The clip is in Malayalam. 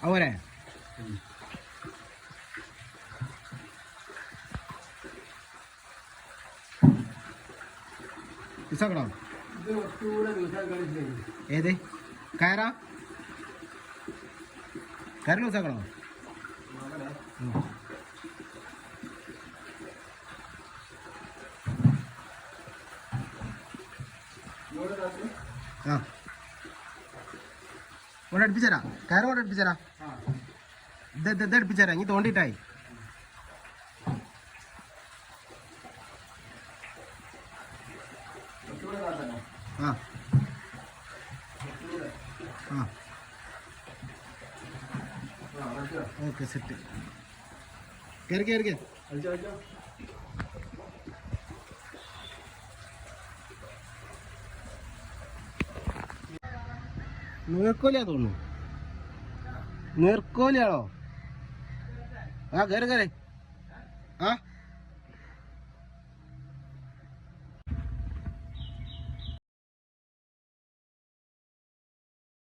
അവരെ ഇസാക്കണോ ഇത് കുറച്ചുകൂടെ ദിവസം കളിച്ചില്ല ഏത് കയറാ കയറി ലൂസാക്കണോ ആ ഇവിടെ അടുപ്പിച്ചരാ കയറ് ഇവിടെ അടുപ്പിച്ചരാ ഇത് ഇത് ഇത് അടുപ്പിച്ചരാ ഇനി തോണ്ടിട്ടായി ആ ആ ഓക്കെ സെറ്റ് കയറി കയറി കയറി നീർക്കോലിയാ തോന്നുന്നു നേർക്കോലിയാണോ? ആ കയറി കയറി ആ?